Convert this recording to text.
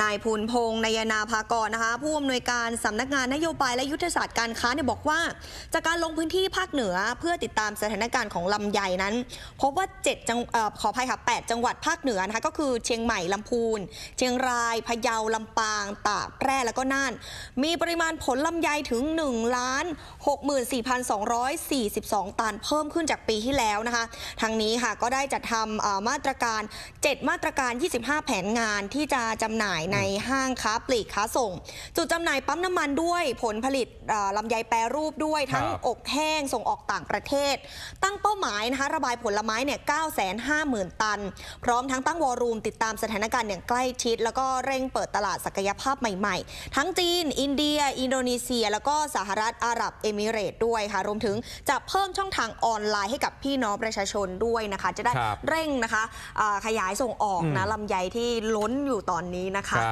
นายภูลพงษ์นายนาภากรนะคะ ผู้อำนวยการสำนักงานนโยบายและยุทธศาสตร์การค้าเนี่ยบอกว่า จากการลงพื้นที่ภาคเหนือเพื่อติดตามสถานการณ์ของลำไยนั้น พบว่า7จังออขออภัยค่ะ8จังหวัดภาคเหนือนะคะก็คือเชียงใหม่ลำพูน เชียงรายพะเยาลำปางตากแพร่แล้วก็น่าน มีปริมาณผลลำไยถึง1ล้าน64,242 ตันเพิ่มขึ้นจากปีที่แล้วนะคะทางนี้ค่ะก็ได้จัดทำมาตรการ 7 มาตรการ 25 แผนงานที่จะจำหน่ายในห้างค้าปลีกค้าส่ง จุดจำหน่ายปั๊มน้ำมันด้วยผลผลิตเอ่อลำไยแปรรูปด้วยทั้งครับอบแห้งส่งออกต่างประเทศ ตั้งเป้าหมายนะคะระบายผลไม้เนี่ย950,000 ตัน พร้อมทั้งตั้งวอลลุ่มติดตามสถานการณ์อย่างใกล้ชิด แล้วก็เร่งเปิดตลาดศักยภาพใหม่ๆ ทั้งจีน อินเดีย อินโดนีเซีย แล้วก็สหรัฐอาหรับเอมิเรตส์ด้วยค่ะรวมถึงจะเพิ่มช่องทางออนไลน์ให้กับพี่น้องประชาชนด้วยนะคะ จะได้ครับเร่งนะคะอ่าขยายส่งออกนะอืมลำไยที่ล้นอยู่ตอนนี้นะคะ